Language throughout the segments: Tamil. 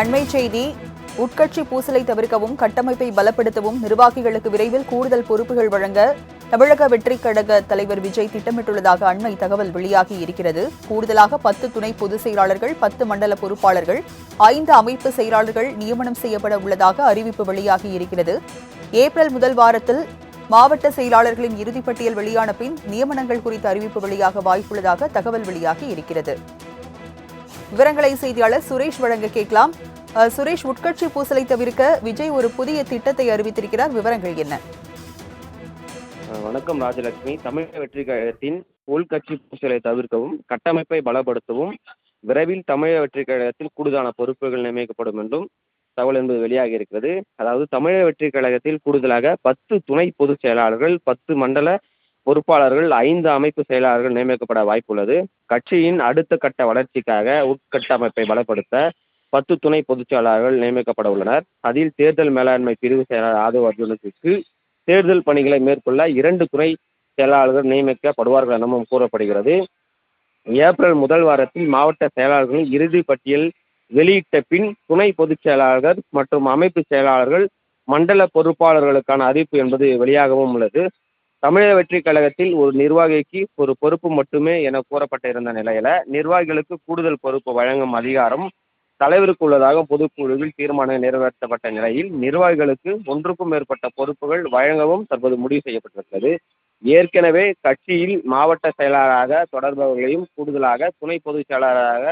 அண்மை செய்தி உட்கட்சி பூசலை தவிர்க்கவும் கட்டமைப்பை பலப்படுத்தவும் நிர்வாகிகளுக்கு விரைவில் கூடுதல் பொறுப்புகள் வழங்க தமிழக வெற்றி கழக தலைவர் விஜய் திட்டமிட்டுள்ளதாக அண்மை தகவல் வெளியாகி இருக்கிறது. கூடுதலாக பத்து துணை பொதுச் செயலாளர்கள் பத்து மண்டல பொறுப்பாளர்கள் ஐந்து அமைப்பு செயலாளர்கள் நியமனம் செய்யப்பட உள்ளதாக அறிவிப்பு வெளியாகி இருக்கிறது. ஏப்ரல் முதல் வாரத்தில் மாவட்ட செயலாளர்களின் இறுதிப்பட்டியல் வெளியான பின் நியமனங்கள் குறித்த அறிவிப்பு வெளியாக வாய்ப்புள்ளதாக தகவல் வெளியாகி இருக்கிறது. விவரங்களை செய்தியாளர் சுரேஷ் வழங்க கேட்கலாம். சுரேஷ் உட்கட்சி பூசலை தவிர்க்க விஜய் ஒரு புதிய திட்டத்தை அறிவித்திருக்கிறார். விவரங்கள் என்ன? வணக்கம் ராஜலட்சுமி. தமிழக வெற்றி கழகத்தின் உள்கட்சி பூசலை தவிர்க்கவும் கட்டமைப்பை பலப்படுத்தவும் விரைவில் தமிழக வெற்றி கழகத்தில் கூடுதலான பொறுப்புகள் நியமிக்கப்படும் என்றும் தகவல் என்பது வெளியாகி இருக்கிறது. அதாவது தமிழக வெற்றி கழகத்தில் கூடுதலாக பத்து துணை பொதுச் செயலாளர்கள் பத்து மண்டல பொறுப்பாளர்கள் ஐந்து அமைப்பு செயலாளர்கள் நியமிக்கப்பட வாய்ப்புள்ளது. கட்சியின் அடுத்த கட்ட வளர்ச்சிக்காக உட்கட்டமைப்பை பலப்படுத்த பத்து துணை பொதுச் செயலாளர்கள் நியமிக்கப்பட உள்ளனர். அதில் தேர்தல் மேலாண்மை பிரிவு செயலாளர் ஆதவ் அர்ஜுனுக்கு தேர்தல் பணிகளை மேற்கொள்ள இரண்டு துணை செயலாளர்கள் நியமிக்கப்படுவார்கள் எனவும் கூறப்படுகிறது. ஏப்ரல் முதல் வாரத்தில் மாவட்ட செயலாளர்களின் இறுதி பட்டியல் வெளியிட்ட பின் துணை பொதுச் செயலாளர்கள் மற்றும் அமைப்பு செயலாளர்கள் மண்டல பொறுப்பாளர்களுக்கான அறிவிப்பு என்பது வெளியாகவும் உள்ளது. தமிழக வெற்றி கழகத்தில் ஒரு நிர்வாகிக்கு ஒரு பொறுப்பு மட்டுமே என கூறப்பட்டிருந்த நிலையில நிர்வாகிகளுக்கு கூடுதல் பொறுப்பு வழங்கும் அதிகாரம் தலைவருக்கு உள்ளதாக பொதுக்குழுவில் தீர்மானம் நிறைவேற்றப்பட்ட நிலையில் நிர்வாகிகளுக்கு ஒன்றுக்கும் மேற்பட்ட பொறுப்புகள் வழங்கவும் தற்போது முடிவு செய்யப்பட்டிருக்கிறது. ஏற்கனவே கட்சியில் மாவட்ட செயலாளராக தொடர்பவர்களையும் கூடுதலாக துணை பொதுச் செயலாளராக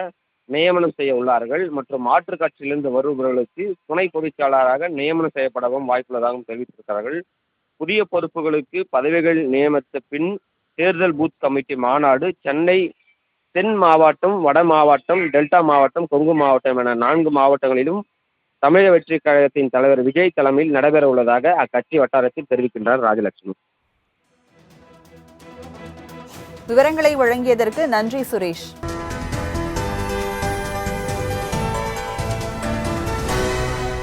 நியமனம் செய்ய உள்ளார்கள் மற்றும் மாற்றுக் கட்சியிலிருந்து வருபவர்களுக்கு துணை பொதுச் செயலாளராக நியமனம் செய்யப்படவும் வாய்ப்புள்ளதாகவும் தெரிவித்திருக்கிறார்கள். புதிய பொறுப்புகளுக்கு பதவிகள் நியமித்த பின் தேர்தல் பூத் கமிட்டி மாநாடு சென்னை தென் மாவட்டம் வட மாவட்டம் டெல்டா மாவட்டம் கொங்கு மாவட்டம் என நான்கு மாவட்டங்களிலும் தமிழக வெற்றி கழகத்தின் தலைவர் விஜய் தலைமையில் நடைபெற உள்ளதாக அக்கட்சி வட்டாரத்தில் தெரிவிக்கின்றார் ராஜலட்சுமி. விவரங்களை வழங்கியதற்கு நன்றி சுரேஷ்.